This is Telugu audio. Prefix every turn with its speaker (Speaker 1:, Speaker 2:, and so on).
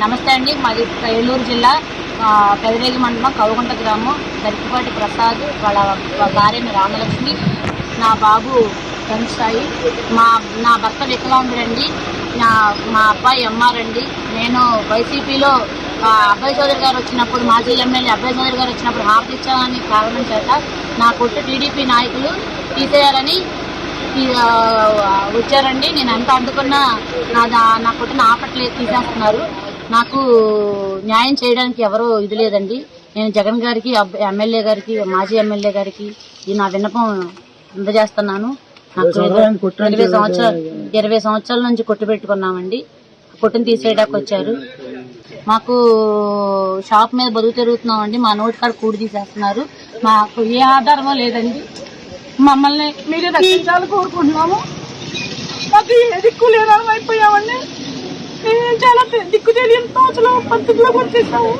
Speaker 1: నమస్తే అండి. మాది ఏలూరు జిల్లా పెదరేగి మండలం కవగుంట గ్రామం. దరికిపాటి ప్రసాద్ వాళ్ళ వాళ్ళ భార్య రామలక్ష్మి నా బాబు సాయి మా నా భర్త వికలాంగుడండి నా మా అబ్బాయి ఎంఆర్ అండి. నేను వైసీపీలో అబ్బాయి చౌదరి గారు వచ్చినప్పుడు మాజీ ఎమ్మెల్యే అబ్బాయి చౌదరి గారు వచ్చినప్పుడు హాఫ్ ఇచ్చామని కారణం చేత నా కొట్టు టీడీపీ నాయకులు తీసేయాలని వచ్చారండి. నేను ఎంత అందుకున్నా నా దా- నా కొట్టును ఆపట్లేదు తీసేస్తున్నారు. నాకు న్యాయం చేయడానికి ఎవరో ఇది లేదండి. నేను జగన్ గారికి ఎమ్మెల్యే గారికి మాజీ ఎమ్మెల్యే గారికి ఈ నా విన్నపం అందజేస్తున్నాను. నాకు ఇరవై సంవత్సరాలు ఇరవై సంవత్సరాల నుంచి కొట్టు పెట్టుకున్నామండి. కొట్టును తీసేయడానికి వచ్చారు. మాకు షాప్ మీద బతుకు తిరుగుతున్నామండి. మా నోటి కాడ కూడి తీసేస్తున్నారు. మాకు ఏ ఆధారమో లేదండి. మమ్మల్ని మీరే రక్షించాలని కోరుకుంటున్నాము. మాకు ఏ దిక్కు లేదని అయిపోయామండి దిక్కు తెలియని తోచలో పద్ధతిలో వచ్చేసాము